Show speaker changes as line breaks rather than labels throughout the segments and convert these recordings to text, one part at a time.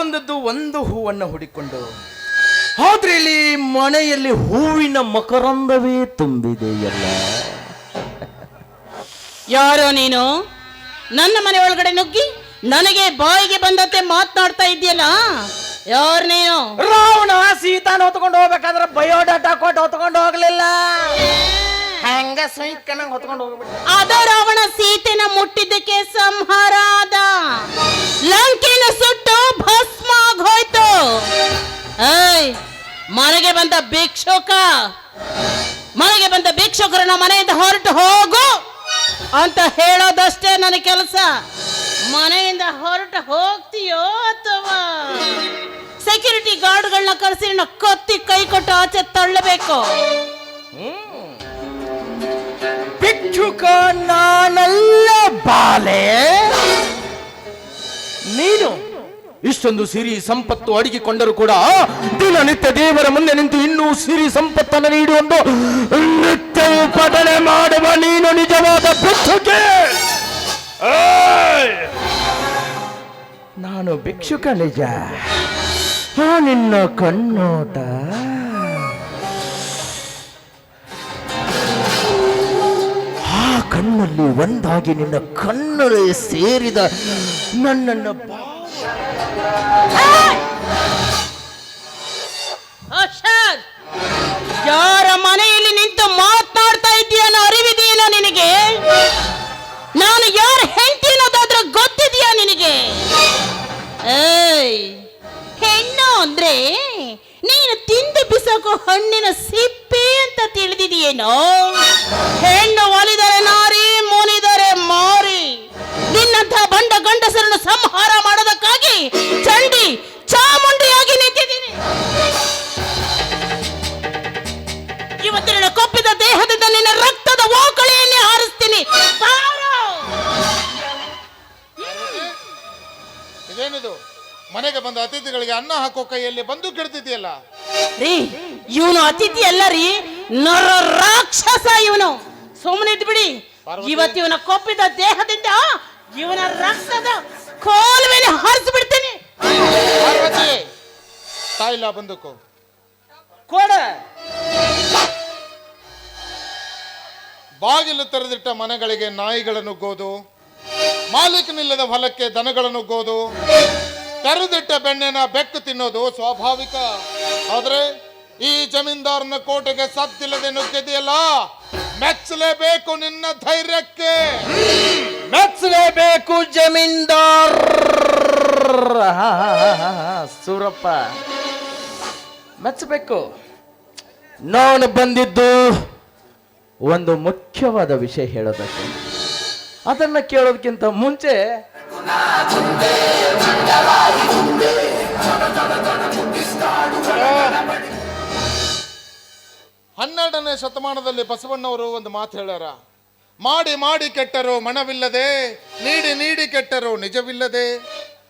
ಬಂದದ್ದು ಒಂದು ಹೂವನ್ನು ಹುಡಿಕೊಂಡು. ಆದ್ರೆ ಇಲ್ಲಿ ಮನೆಯಲ್ಲಿ ಹೂವಿನ ಮಕರಂದವೇ ತುಂಬಿದೆ ಎಲ್ಲ.
ಯಾರೋ ನೀನು? ನನ್ನ ಮನೆ ಒಳಗಡೆ ನುಗ್ಗಿ ನನಗೆ ಬಾಯಿಗೆ ಬಂದಂತೆ ಮಾತನಾಡ್ತಾ ಇದೆಯಲ್ಲ ಯಾರು ನೀನು?
ರಾವಣ ಸೀತಾನ ಹೊತ್ಕೊಂಡು ಹೋಗ್ಬೇಕಾದ್ರೆ ಬಯೋಡಾಟಾ ಕೊಟ್ಟು ಹೊತ್ಕೊಂಡು ಹೋಗ್ಲಿಲ್ಲ. ಹಂಗ ಕಣ್ಣಂಗ್ ಹೊತ್ಕೊಂಡು ಹೋಗ್ಬಿಟ್ಟು
ಅದ ರಾವಣ ಸೀತೆನ ಮುಟ್ಟಿದ್ದಕ್ಕೆ ಸಂಹಾರ ಆದ ಲಂಕೆನ ಸುಟ್ಟು ಭಸ್ಮ ಆಗೋಯ್ತು ಏಯ್, ಮನೆಗೆ ಬಂದ ಭಿಕ್ಷುಕ, ಮನೆಗೆ ಬಂದ ಭಿಕ್ಷುಕರನ್ನ ಮನೆಯಿಂದ ಹೊರಟು ಹೋಗು ಅಂತ ಹೇಳೋದಷ್ಟೇ ನನ್ನ ಕೆಲಸ. ಮನೆಯಿಂದ ಹೊರಟು ಹೋಗ್ತೀಯೋ ಅಥವಾ ಸೆಕ್ಯೂರಿಟಿ ಗಾರ್ಡ್ಗಳನ್ನ ಕರೆಸಿ ಕತ್ತಿ ಕೈ ಕೊಟ್ಟು ಆಚೆ ತಳ್ಳಬೇಕು?
ಭಿಕ್ಷುಕ ನಾನಲ್ಲ ಬಾಲೆ. ನೀನು ಇಷ್ಟೊಂದು ಸಿರಿ ಸಂಪತ್ತು ಅಡಗಿಕೊಂಡರೂ ಕೂಡ ದಿನನಿತ್ಯ ದೇವರ ಮುಂದೆ ನಿಂತು ಇನ್ನೂ ಸಿರಿ ಸಂಪತ್ತನ್ನು ನೀಡುವಂದು ನಿತ್ಯ ಉಪಟನೆ ಮಾಡುವ ನೀನು ನಿಜವಾದ ಭಿಕ್ಷುಕೆ! ನಾನು ಭಿಕ್ಷುಕ ನಿಜ. ನಿನ್ನ ಕಣ್ಣೋಟ? ಕಣ್ಣಲ್ಲಿ ಒಂದಾಗಿ ನಿನ್ನ ಕಣ್ಣಲ್ಲಿ ಸೇರಿದ ನನ್ನನ್ನು
ಯಾರ ಮನೆಯಲ್ಲಿ ನಿಂತು ಮಾತನಾಡ್ತಾ ಇದೆಯನ್ನೋ ಅರಿವಿದೆಯೇನೋ ನಿನಗೆ? ನಾನು ಯಾರ ಹೆಂಡತಿ ಅನ್ನೋದಾದ್ರೂ ಗೊತ್ತಿದೆಯಾ ನಿನಗೆ? ಹೆಣ್ಣು ಅಂದ್ರೆ ನೀನು ತಿಂದು ಬಿಸಾಕೋ ಹಣ್ಣಿನ ಸಿಪ್ಪೆ ಅಂತ ತಿಳಿದಿದೆಯೇನೋ? ಹೆಣ್ಣು ನಿನ್ನಂಥ ಬಂಡ ಗಂಡಸರನ್ನು ಸಂಹಾರ ಮಾಡೋದಕ್ಕಾಗಿ ಚಂಡಿ ಚಾಮುಂಡಿಯಾಗಿ ನಿಂತಿದ್ದೀನಿ. ಇವತ್ತು ನಿನ್ನ ಕೊಪ್ಪಿದ ದೇಹದಿಂದ ನಿನ್ನ ರಕ್ತದ ಓಕಳಿಯನ್ನೇ ಹಾರಿಸ್ತೀನಿ!
ಇದೇನಿದು? ಮನೆಗೆ ಬಂದ ಅತಿಥಿಗಳಿಗೆ ಅನ್ನ ಹಾಕೋ ಕೈಯಲ್ಲಿ ಬಂದು ಕೆಡ್ತಿದ್ಯಲ್ಲ
ರೀ ಇವನು ಅತಿಥಿ ಅಲ್ಲ ರೀ ನರ ರಾಕ್ಷಸ ಇವನು. ಸುಮ್ಮನೆ ಬಿಡಿ
ಪಾರ್ವತಿ.
ಇವತ್ತು ಇವನ ಕೊಪ್ಪಿದ ದೇಹದಿಂದ ಇವನ ರಕ್ತದ ಮೇಲೆ ಹಾರಿಸಿ ಬಿಡ್ತೀನಿ.
ಪಾರ್ವತಿ ತಾಯಿಲ್ಲ ಬಂದಕ್ಕೂ
ಕೋಡ.
ಬಾಗಿಲು ತೆರೆದಿಟ್ಟ ಮನೆಗಳಿಗೆ ನಾಯಿಗಳನ್ನು ಗೋದು ಮಾಲೀಕನಿಲ್ಲದ ಹೊಲಕ್ಕೆ ದನಗಳನ್ನು ಗೋದು ತೆರೆದಿಟ್ಟ ಬೆಣ್ಣೆನ ಬೆಕ್ಕು ತಿನ್ನೋದು ಸ್ವಾಭಾವಿಕ. ಆದ್ರೆ ಈ ಜಮೀನ್ದಾರನ ಕೋಟೆಗೆ ಸತ್ತಿಲ್ಲದೆ ನುಗ್ಗಿದೆಯಲ್ಲ ಮೆಚ್ಚಲೇಬೇಕು ನಿನ್ನ ಧೈರ್ಯಕ್ಕೆ.
ಮೆಚ್ಚಲೇಬೇಕು ಜಮೀನ್ದಾರ್. ಸೂರಪ್ಪ. ಮೆಚ್ಚಬೇಕು. ನಾನು ಬಂದಿದ್ದು ಒಂದು ಮುಖ್ಯವಾದ ವಿಷಯ ಹೇಳೋದಕ್ಕೆ. ಅದನ್ನ ಕೇಳೋದಕ್ಕಿಂತ ಮುಂಚೆ
ಹನ್ನೆರಡನೇ ಶತಮಾನದಲ್ಲಿ ಬಸವಣ್ಣವರು ಒಂದು ಮಾತು ಹೇಳ್ಯಾರ. ಮಾಡಿ ಮಾಡಿ ಕೆಟ್ಟರು ಮನವಿಲ್ಲದೆ, ನೀಡಿ ನೀಡಿ ಕೆಟ್ಟರು ನಿಜವಿಲ್ಲದೆ,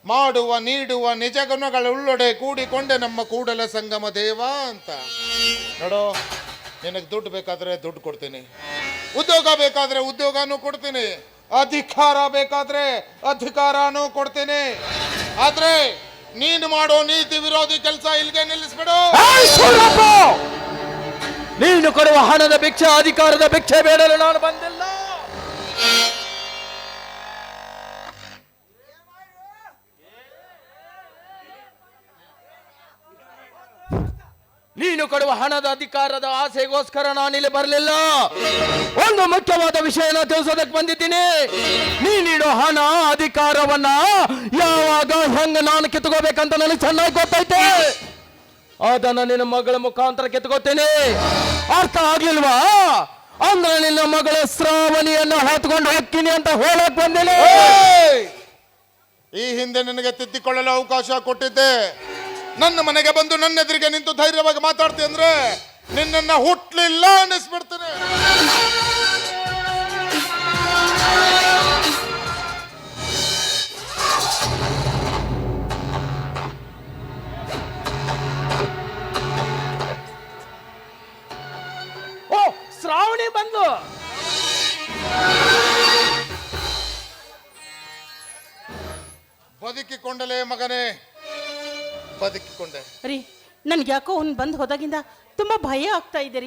ಮಾಡುವ ನೀಡುವ ನಿಜ ಗುಣಗಳುಳ್ಳೊಡೆ ಕೂಡಿಕೊಂಡೆ ನಮ್ಮ ಕೂಡಲ ಸಂಗಮ ದೇವ ಅಂತ. ನೋಡೋ, ನಿನಗೆ ದುಡ್ಡು ಬೇಕಾದ್ರೆ ದುಡ್ಡು ಕೊಡ್ತೀನಿ. ಉದ್ಯೋಗ ಬೇಕಾದ್ರೆ ಉದ್ಯೋಗನೂ ಕೊಡ್ತೀನಿ. ಅಧಿಕಾರ ಬೇಕಾದ್ರೆ ಅಧಿಕಾರನೂ ಕೊಡ್ತೀನಿ. ಆದ್ರೆ, ನೀನು ಮಾಡೋ ನೀತಿ ವಿರೋಧಿ ಕೆಲಸ ಇಲ್ಲಿಗೆ ನಿಲ್ಲಿಸ್ಬಿಡು!
ನೀನು ಕೊಡುವ ಹಣದ ಭಿಕ್ಷೆ, ಅಧಿಕಾರದ ಭಿಕ್ಷೆ ಬೇಡಲು ನಾನು ಬಂದಿಲ್ಲ. ನೀನು ಕೊಡುವ ಹಣದ ಅಧಿಕಾರದ ಆಸೆಗೋಸ್ಕರ ನಾನಿಲ್ಲಿ ಬರಲಿಲ್ಲ. ಒಂದು ಮುಖ್ಯವಾದ ವಿಷಯನ ತಿಳಿಸೋದಕ್ಕೆ ಬಂದಿದ್ದೀನಿ. ನೀ ನೀಡೋ ಹಣ, ಅಧಿಕಾರವನ್ನ ಯಾವಾಗ, ಹೆಂಗ ನಾನು ಕಿತ್ಕೋಬೇಕಂತ ನನಗೆ ಚೆನ್ನಾಗಿ ಗೊತ್ತೈತೆ. ಅದನ್ನ ನಿನ್ನ ಮಗಳ ಮುಖಾಂತರ ಕಿತ್ಕೋತೀನಿ ಅರ್ಥ ಆಗ್ಲಿಲ್ವಾ? ಅಂದ್ರೆ ನಿನ್ನ ಮಗಳ ಶ್ರಾವಣಿಯನ್ನ ಹೊತ್ಕೊಂಡು ಹೋಗ್ತೀನಿ ಅಂತ ಹೇಳಕ್ ಬಂದಿಲ್ಲ!
ಈ ಹಿಂದೆ ನಿನಗೆ ತಿದ್ದಿಕೊಳ್ಳಲು ಅವಕಾಶ ಕೊಟ್ಟಿದ್ದೆ. ನನ್ನ ಮನೆಗೆ ಬಂದು ನನ್ನ ಎದುರಿಗೆ ನಿಂತು ಧೈರ್ಯವಾಗಿ ಮಾತಾಡ್ತೀನಿ ಅಂದ್ರೆ ನಿನ್ನನ್ನ ಹುಟ್ಲಿಲ್ಲ ಅನ್ನಿಸ್ಬಿಡ್ತೇನೆ.
ಶ್ರಾವಣಿ ಬಂದು.
ಬದುಕಿಕೊಂಡಲೇ ಮಗನೇ ಬದುಕಿಕೊಂಡೆ.
ರೀ ನನ್ಗೆ ಯಾಕೋ ಅವ್ನು ಬಂದು ಹೋದಾಗಿಂದ ತುಂಬಾ ಭಯ ಆಗ್ತಾ ಇದೆ ರೀ.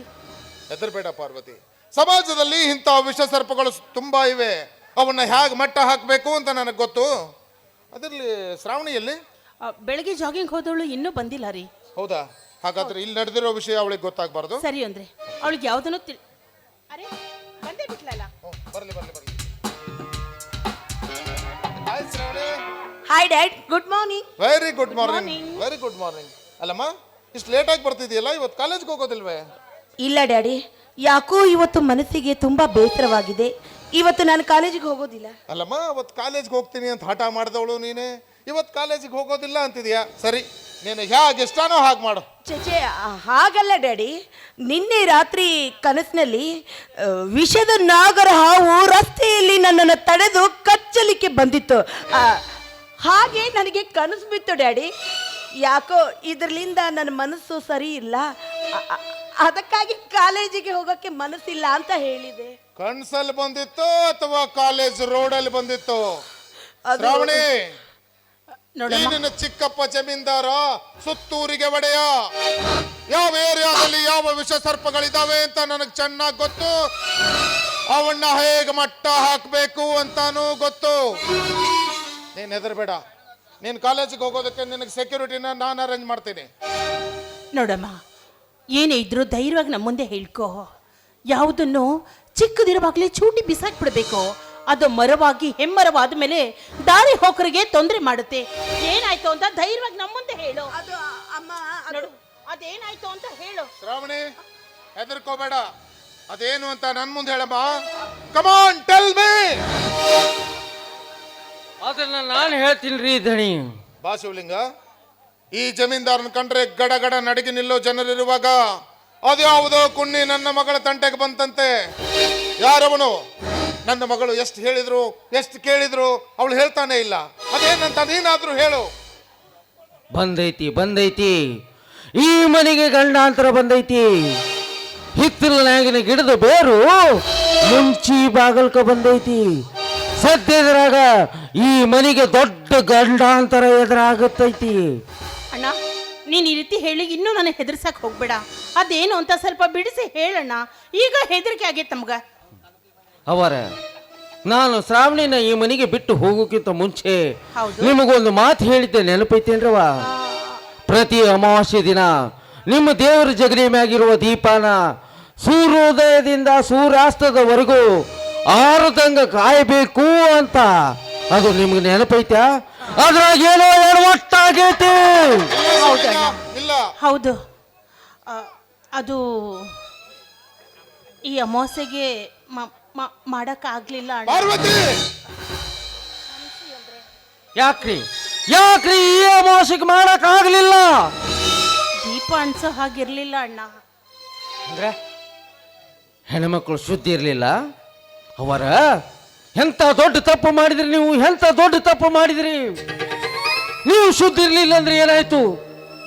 ಹೆದರ್ಬೇಡ ಪಾರ್ವತಿ. ಸಮಾಜದಲ್ಲಿ ಇಂಥ ವಿಷ ಸರ್ಪಗಳು ತುಂಬಾ ಇವೆ. ಅವನ್ನ ಹೇಗೆ ಮಟ್ಟ ಹಾಕಬೇಕು ಅಂತ ನನಗೆ ಗೊತ್ತು. ಅದರಲ್ಲಿ ಶ್ರಾವಣಿಯಲ್ಲಿ?
ಆ, ಬೆಳಗ್ಗೆ ಜಾಗಿಂಗ್ ಹೋದವಳು ಇನ್ನೂ ಬಂದಿಲ್ಲ ರೀ.
ಹೌದಾ? ಹಾಗಾದ್ರೆ ಇಲ್ಲಿ ನಡೆದಿರೋ ವಿಷಯ ಅವಳಿಗೆ ಗೊತ್ತಾಗಬಾರ್ದು?
ಸರಿ ಅಂದ್ರೆ ಅವಳಿಗೆ ಯಾವ್ದನ್ನು ತಿಳ್ ಅರೆ ಬಂದೇ ಬಿಟ್ಲಲ್ಲ?
ಬರಲಿ ಬರಲಿ ಬರಲಿ. Hi Shravani.
Hi dad good morning
very good morning very good morning ಅಲ್ಲಮ್ಮ ಇಷ್ಟು ಲೇಟಾಗಿ ಬರ್ತಿದೆಯಲ್ಲ ಇವತ್ತು ಕಾಲೇಜ್ಗೆ ಹೋಗೋದಿಲ್ವೇ?
ಇಲ್ಲ ಡ್ಯಾಡಿ ಯಾಕೋ ಇವತ್ತು ಮನಸ್ಸಿಗೆ ತುಂಬಾ ಬೇಸರವಾಗಿದೆ. ಇವತ್ತು ನಾನು ಕಾಲೇಜಿಗೆ ಹೋಗೋದಿಲ್ಲ.
ಅಲ್ಲಮ್ಮ ಅವತ್ತು ಕಾಲೇಜ್ಗೆ ಹೋಗ್ತೀನಿ ಅಂತ ಹಠ ಮಾಡಿದವಳು ನೀನೆ. ಇವತ್ತು ಕಾಲೇಜಿಗೆ ಹೋಗೋದಿಲ್ಲ ಅಂತಿದ್ಯಾ? ಸರಿ ನೀನು ಹೇಗೆ ಇಷ್ಟನೋ ಹಾಗೆ ಮಾಡು.
ಚೇಚೆ ಹಾಗಲ್ಲ ಡ್ಯಾಡಿ. ನಿನ್ನೆ ರಾತ್ರಿ ಕನಸಿನಲ್ಲಿ ವಿಷದ ನಾಗರ ಹಾವು ರಸ್ತೆಯಲ್ಲಿ ನನ್ನನ್ನು ತಡೆದು ಕಚ್ಚಲಿಕ್ಕೆ ಬಂದಿತ್ತು. ಆ, ಹಾಗೆ ನನಗೆ ಕನಸು ಬಿತ್ತು ಡ್ಯಾಡಿ. ಯಾಕೋ ಇದರಿಂದ ನನ್ನ ಮನಸ್ಸು ಸರಿ ಇಲ್ಲ. ಅ- ಅ- ಅದಕ್ಕಾಗಿ ಕಾಲೇಜಿಗೆ ಹೋಗೋಕ್ಕೆ ಮನಸ್ಸಿಲ್ಲ ಅಂತ ಹೇಳಿದೆ.
ಕನ್ಸಲ್ಲಿ ಬಂದಿತ್ತು ಅಥವಾ ಕಾಲೇಜ್ ರೋಡಲ್ಲಿ ಬಂದಿತ್ತು?
ಅದು-
ಶ್ರಾವಣಿ ನೀನಿನ ಚಿಕ್ಕಪ್ಪ ಜಮೀನ್ದಾರ ಸುತ್ತೂರಿಗೆ ಒಡೆಯ? ಯಾವ ಏರಿಯಾದಲ್ಲಿ ಯಾವ ವಿಷ ಸರ್ಪಗಳಿದಾವೆ ಅಂತ ನನಗೆ ಚೆನ್ನಾಗಿ ಗೊತ್ತು. ಅವನ್ನ ಹೇಗೆ ಮಟ್ಟ ಹಾಕಬೇಕು ಅಂತಾನೂ ಗೊತ್ತು. ನೀನ್ ಹೆದರ್ಬೇಡ. ನೀನ್ ಕಾಲೇಜಿಗೆ ಹೋಗೋದಕ್ಕೆ ನಿನಗೆ ಸೆಕ್ಯೂರಿಟಿನ ನಾನು ಅರೇಂಜ್ ಮಾಡ್ತೀನಿ.
ನೋಡಮ್ಮ ಏನೇ ಇದ್ರು ಧೈರ್ಯವಾಗಿ ನಮ್ಮ ಮುಂದೆ ಹೇಳ್ಕೋ. ಯಾವುದನ್ನು ಚಿಕ್ಕದಿರುವಾಗಲೇ ಚೂಟಿ ಬಿಸಾಕ್ಬಿಡ್ಬೇಕು. ಅದು ಮರವಾಗಿ ಹೆಮ್ಮರವಾದ ಮೇಲೆ ದಾರಿ ಹೋಕರಿಗೆ ತೊಂದರೆ ಮಾಡುತ್ತೆ. ಏನಾಯ್ತು ಅಂತ ಧೈರ್ಯವಾಗಿ ನಮ್ಮ ಮುಂದೆ ಹೇಳು.
ಅದು ಅಮ್ಮ
ನೋಡು ಅದೇನಾಯ್ತು ಅಂತ ಹೇಳು.
ಶ್ರಾವಣಿ ಹೆದರ್ಕೋಬೇಡ. ಅದೇನು ಅಂತ ನನ್ ಮುಂದೆ ಹೇಳಮ್ಮ. ಕಮಾನ್ ಟೆಲ್ ಮೀ
ಅದನ್ನ ನಾನು ಹೇಳ್ತೀನಿ ರೀ ಧಣಿ.
ಬಾ ಶಿವಲಿಂಗ ಈ ಜಮೀನ್ದಾರನ ಕಂಡ್ರೆ ಗಡಗಡ ಗಡ ನಡಗಿ ನಿಲ್ಲೋ ಜನರಿರುವಾಗ ಅದ್ಯಾವುದೋ ಕುಣ್ಣಿ ನನ್ನ ಮಗಳ ತಂಟೆಗೆ ಬಂತಂತೆ. ಯಾರವನು? ನನ್ನ ಮಗಳು ಎಷ್ಟು ಹೇಳಿದ್ರು ಎಷ್ಟು ಕೇಳಿದ್ರು ಅವಳು ಹೇಳ್ತಾನೆ ಇಲ್ಲ. ಅದೇನಂತ ನೀನಾದ್ರೂ ಹೇಳು.
ಬಂದೈತಿ ಬಂದೈತಿ. ಈ ಮನೆಗೆ ಗಂಡಾಂತರ ಬಂದೈತಿ. ಹಿತ್ತಲಿನಾಗಿನ ಗಿಡದ ಬೇರು ಮುಂಚಿ ಬಾಗಲ್ಕ ಬಂದೈತಿ. ಸದ್ಯದ್ರಾಗ ಈ ಮನೆಗೆ ದೊಡ್ಡ ಗಂಡಾಂತರ ಎದುರಾಗತ್ತೈತಿ.
ಅಣ್ಣ ನೀನು ಈ ರೀತಿ ಹೇಳಿ ಇನ್ನೂ ನನಗೆ ಹೆದರ್ಸಕ್ ಹೋಗ್ಬೇಡ. ಅದೇನು ಅಂತ ಸ್ವಲ್ಪ ಬಿಡಿಸಿ ಹೇಳಣ್ಣ. ಈಗ ಹೆದರಿಕೆ ಆಗೈತೆ ನಮ್ಗ.
ಅವರ ನಾನು ಶ್ರಾವಣಿನ ಈ ಮನೆಗೆ ಬಿಟ್ಟು ಹೋಗೋಕ್ಕಿಂತ ಮುಂಚೆ
ಹೌದು.
ನಿಮಗೊಂದು ಮಾತು ಹೇಳಿದ್ದೆ ನೆನಪೈತೇನ್ರವ ಪ್ರತಿ ಅಮಾವಾಸ್ಯೆ ದಿನ ನಿಮ್ಮ ದೇವರ ಜಗಲಿ ಮ್ಯಾಗಿರುವ ದೀಪಾನ ಸೂರ್ಯೋದಯದಿಂದ ಸೂರ್ಯಾಸ್ತದವರೆಗೂ ಆರದಂಗ ಕಾಯಬೇಕು ಅಂತ. ಅದು ನಿಮ್ಗೆ ಏನೋ ಎಡವಟ್ಟಾಗೈತಿ
ಒಟ್ಟಾಗೈತಿ.
ಇಲ್ಲ.
ಹೌದು. ಅದು ಈ ಅಮಾವಾಸ್ಯೆಗೆ ಮಾಡೋಕ್ಕಾಗಲಿಲ್ಲ ಅಣ್ಣ.
ಪಾರ್ವತಿ!
ಯಾಕ್ರಿ? ಯಾಕ್ರಿ ಈ ಅಮಾವಾಸ್ಯಕ್ಕೆ ಮಾಡಕ್ ಆಗ್ಲಿಲ್ಲ
ದೀಪ ಅನ್ಸೋ ಹಾಗಿರ್ಲಿಲ್ಲ ಅಣ್ಣ.
ಅಂದ್ರೆ ಹೆಣ್ಮಕ್ಳು ಶುದ್ಧಿ ಇರಲಿಲ್ಲ? ಅವರ ಎಂತ ದೊಡ್ಡ ತಪ್ಪು ಮಾಡಿದ್ರಿ ನೀವು? ಎಂತ ದೊಡ್ಡ ತಪ್ಪು ಮಾಡಿದ್ರಿ? ನೀವು ಶುದ್ಧಿ ಇರಲಿಲ್ಲ ಅಂದ್ರೆ ಏನಾಯ್ತು?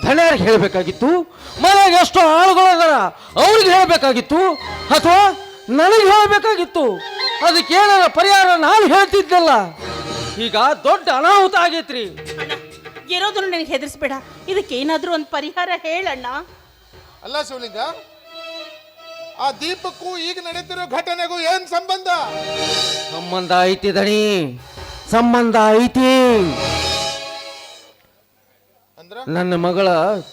ಧನ್ಯಾರಿಗೆ ಹೇಳಬೇಕಾಗಿತ್ತು ಮನೆಗೆ ಎಷ್ಟು ಆಳುಗಳು ಅದಾರ ಅವ್ರಿಗೆ ಹೇಳಬೇಕಾಗಿತ್ತು ಅಥವಾ ನನಗೆ ಹೇಳಬೇಕಾಗಿತ್ತು. ಅದಕ್ಕೆ ಏನಾರ ಪರಿಹಾರ ನಾನು ಹೇಳ್ತಿದ್ದಲ್ಲ ಈಗ ದೊಡ್ಡ ಅನಾಹುತ ಆಗೈತ್ರಿ.
ಅಣ್ಣ ಇರೋದನ್ನು ನನಗೆ ಹೆದರ್ಸ್ಬೇಡ. ಏನಾದರೂ ಒಂದು ಪರಿಹಾರ ಹೇಳಣ್ಣ.
ಅಲ್ಲ ಶಿವಲಿಂಗ ಆ ದೀಪಕ್ಕೂ ಈಗ ನಡೀತಿರೋ ಘಟನೆಗೂ ಏನ್ ಸಂಬಂಧ?
ಸಂಬಂಧ ಐತಿ ದಣಿ. ಸಂಬಂಧ ಐತಿ.
ಅಂದ್ರ?
ನನ್ನ ಮಗಳ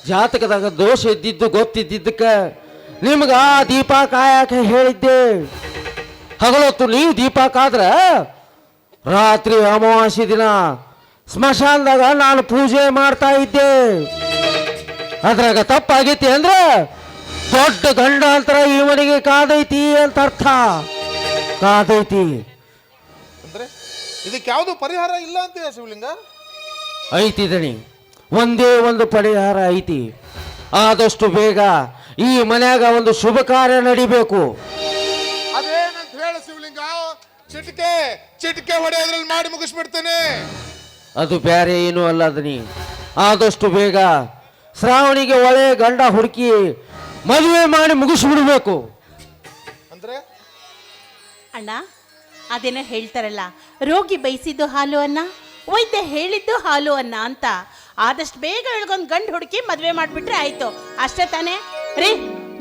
ಜಾತಕದಾಗ ದೋಷ ಇದ್ದಿದ್ದು ಗೊತ್ತಿದ್ದಿದ್ದಕ್ಕ ನಿಮ್ಗ ದೀಪ ಕಾಯಕ ಹೇಳಿದ್ದೆ. ಹಗಲೊತ್ತು ನೀವು ದೀಪ ಕಾದ್ರ ರಾತ್ರಿ ಅಮಾವಾಸ್ಯೆ ದಿನ ಸ್ಮಶಾನದಾಗ ನಾನು ಪೂಜೆ ಮಾಡ್ತಾ ಇದ್ದೆ. ಅದ್ರಾಗ ತಪ್ಪಾಗೈತಿ ಅಂದ್ರೆ ದೊಡ್ಡ ಗಂಡಾಂತರ ಅಂತರ ಇವನಿಗೆ ಕಾದೈತಿ ಅಂತ ಅರ್ಥ. ಕಾದೈತಿ.
ಅಂದ್ರೆ ಇದಕ್ಕೆ ಯಾವುದು ಪರಿಹಾರ ಇಲ್ಲ ಅಂತ ಶಿವಲಿಂಗ?
ಐತಿ ದಣಿ. ಒಂದೇ ಒಂದು ಪರಿಹಾರ ಐತಿ. ಆದಷ್ಟು ಬೇಗ ಈ ಮನ್ಯಾಗ ಒಂದು ಶುಭ ಕಾರ್ಯ ನಡಿಬೇಕು.
ಅದೇನಂತ ಹೇಳ ಶಿವಲಿಂಗ? ಚಿಟಿಕೆ ಚಿಟಿಕೆ ಹೊಡೆಯೋದ್ರಲ್ಲಿ ಮಾಡಿ ಮುಗಿಸ್ಬಿಡ್ತೇನೆ.
ಅದು ಬೇರೆ ಏನೂ ಅಲ್ಲ ಅದನಿ. ಆದಷ್ಟು ಬೇಗ ಶ್ರಾವಣಿಗೆ ಒಳ್ಳೆಯ ಗಂಡ ಹುಡುಕಿ ಮದುವೆ ಮಾಡಿ ಮುಗಿಸ್ಬಿಡ್ಬೇಕು.
ಅಂದ್ರೆ?
ಅಣ್ಣ ಅದೇನೋ ಹೇಳ್ತಾರಲ್ಲ ರೋಗಿ ಬಯಸಿದ್ದು ಹಾಲು ಅನ್ನ ವೈದ್ಯ ಹೇಳಿದ್ದು ಹಾಲು ಅನ್ನ ಅಂತ. ಆದಷ್ಟು ಬೇಗ ಇಳ್ಗೊಂದು ಗಂಡು ಹುಡುಕಿ ಮದುವೆ ಮಾಡಿಬಿಟ್ರೆ ಆಯಿತು. ಅಷ್ಟೇ ತಾನೇ? ರೀ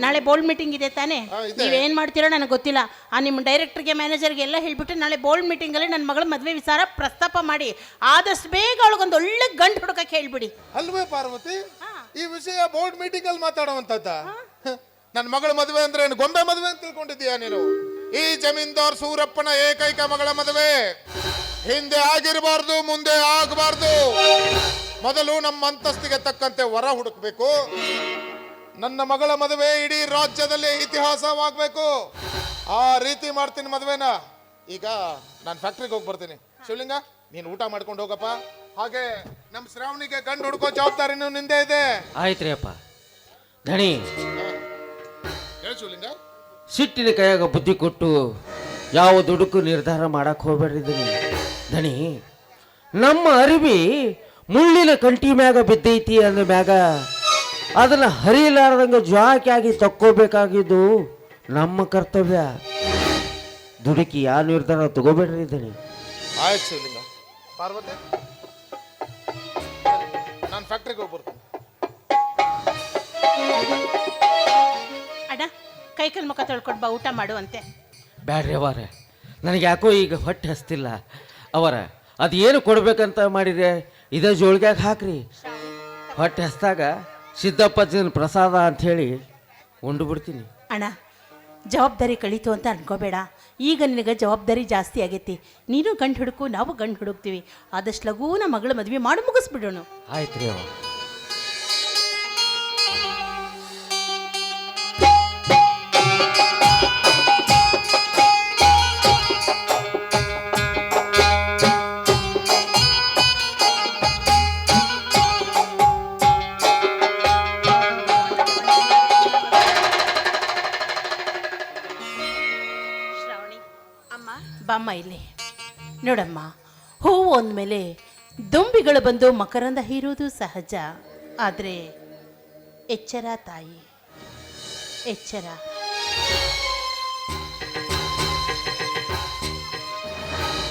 ನಾಳೆ ಬೋಲ್ಡ್ ಮೀಟಿಂಗ್ ಇದೆ ತಾನೆ?
ನೀವ್ ಏನ್
ನೀವೇನು ಮಾಡ್ತೀರೋ ನನಗೆ ಗೊತ್ತಿಲ್ಲ. ಆ ನಿಮ್ಮ ಡೈರೆಕ್ಟರ್ಗೆ ಮ್ಯಾನೇಜರ್ಗೆ ಎಲ್ಲ ಹೇಳ್ಬಿಟ್ಟು ನಾಳೆ ಬೋಲ್ಡ್ ಮೀಟಿಂಗಲ್ಲಿ ನನ್ನ ಮಗಳ ಮದುವೆ ವಿಚಾರ ಪ್ರಸ್ತಾಪ ಮಾಡಿ. ಆದಷ್ಟು ಬೇಗ ಅವಳಿಗೊಂದು ಒಳ್ಳೆ ಗಂಡು ಹುಡುಕಕ್ಕೆ ಹೇಳ್ಬಿಡಿ.
ಅಲ್ವೇ ಪಾರ್ವತಿ? ಈ ವಿಷಯ ಬೋರ್ಡ್ ಮೀಟಿಂಗ್ ಅಲ್ಲಿ ಮಾತಾಡುವಂತದ್ದ ನನ್ನ ಮಗಳ ಮದುವೆ ಅಂದ್ರೆ ಏನು ಗೊಂಬೆ ಮದುವೆ ಅಂತ ತಿಳ್ಕೊಂಡಿದ್ದೀಯಾ ನೀನು? ಈ ಜಮೀನ್ದಾರ್ ಸೂರಪ್ಪನ ಏಕೈಕ ಮಗಳ ಮದುವೆ. ಹಿಂದೆ ಆಗಿರಬಾರ್ದು ಮುಂದೆ ಆಗಬಾರ್ದು. ಮೊದಲು ನಮ್ಮ ಅಂತಸ್ತಿಗೆ ತಕ್ಕಂತೆ ವರ ಹುಡುಕ್ಬೇಕು. ನನ್ನ ಮಗಳ ಮದುವೆ ಇಡೀ ರಾಜ್ಯದಲ್ಲಿ ಇತಿಹಾಸವಾಗಬೇಕು. ಆ ರೀತಿ ಮಾಡ್ತೀನಿ ಮದುವೆನ. ಈಗ ನಾನು ಫ್ಯಾಕ್ಟ್ರಿಗೆ ಹೋಗಿ ಬರ್ತೀನಿ ಶಿವಲಿಂಗ ನೀನು ಊಟ ಮಾಡ್ಕೊಂಡು ಹೋಗಪ್ಪ. ಹಾಗೆ ನಮ್ಮ ಶ್ರಾವಣಿಗೆ ಗಂಡು ಹುಡ್ಕೋ ಜವಾಬ್ದಾರಿನೂ ನಿಂದೆ ಇದೆ.
ಆಯ್ತ್ರಿ ಅಪ್ಪ. ಧಣಿ
ಹೇಳು ಶಿವಲಿಂಗ.
ಸಿಟ್ಟಿನ ಕೈಯಾಗ ಬುದ್ಧಿ ಕೊಟ್ಟು ಯಾವ ದುಡುಕು ನಿರ್ಧಾರ ಮಾಡಕ್ ಹೋಗ್ಬೇಡಿದ್ರಿ ಧಣಿ ನಮ್ಮ ಅರಿವಿ ಮುಳ್ಳಿನ ಕಂಟಿ ಮ್ಯಾಗ ಬಿದ್ದೈತಿ ಅಂದ ಮ್ಯಾಗ ಅದನ್ನ ಹರಿಲಾರ್ದಂಗ ಜ್ವಾಕಿಯಾಗಿ ತಕ್ಕೋಬೇಕಾಗಿದ್ದು ನಮ್ಮ ಕರ್ತವ್ಯ. ದುಡುಕಿ ಯಾವ ನಿರ್ಧಾರ ತಗೋಬೇಡ್ರಿ ಧಣಿ
ಆಯ್ತು ಶಿವಲಿಂಗ. ಪಾರ್ವತಿ ನಾನು ಫ್ಯಾಕ್ಟ್ರಿಗೆ ಹೋಗಿ ಬರ್ತೀನಿ
ಅಣ್ಣ ಕೈ ಕಲ್ ಮುಖ ತೊಳ್ಕೊಂಡು ಬಾ ಊಟ ಮಾಡು ಅಂತೆ.
ಬ್ಯಾಡ್ರಿ ಅವರ ನನಗೆ ಯಾಕೋ ಈಗ ಹೊಟ್ಟೆ ಹಸ್ತಿಲ್ಲ. ಅವರ ಅದೇನು ಕೊಡ್ಬೇಕಂತ ಮಾಡಿದ್ರೆ ಇದೇ ಜೋಳಿಗ್ಯಾಗ ಹಾಕ್ರಿ. ಹೊಟ್ಟೆ ಹಸ್ದಾಗ ಸಿದ್ದಪ್ಪಜ್ಜನ ಪ್ರಸಾದ ಅಂತ ಹೇಳಿ ಉಂಡು ಬಿಡ್ತೀನಿ
ಅಣ್ಣ ಜವಾಬ್ದಾರಿ ಕಳೀತು ಅಂತ ಅನ್ಕೋಬೇಡ. ಈಗ ನಿನಗೆ ಜವಾಬ್ದಾರಿ ಜಾಸ್ತಿ ಆಗೈತಿ. ನೀನು ಗಂಡು ಹುಡುಕು ನಾವು ಗಂಡು ಹುಡುಕ್ತೀವಿ. ಆದಷ್ಟು ಲಘೂನ ಮಗಳ ಮದುವೆ ಮಾಡಿ ಮುಗಿಸ್ಬಿಡೋಣ.
ಆಯ್ತು ರೀ ಅವ
ಬಾಮ್ಮ ಇಲ್ಲಿ. ನೋಡಮ್ಮ ಹೂವು ಅಂದಮೇಲೆ ದುಂಬಿಗಳು ಬಂದು ಮಕರಂದ ಹೀರೋದು ಸಹಜ. ಆದರೆ ಎಚ್ಚರ ತಾಯಿ ಎಚ್ಚರ.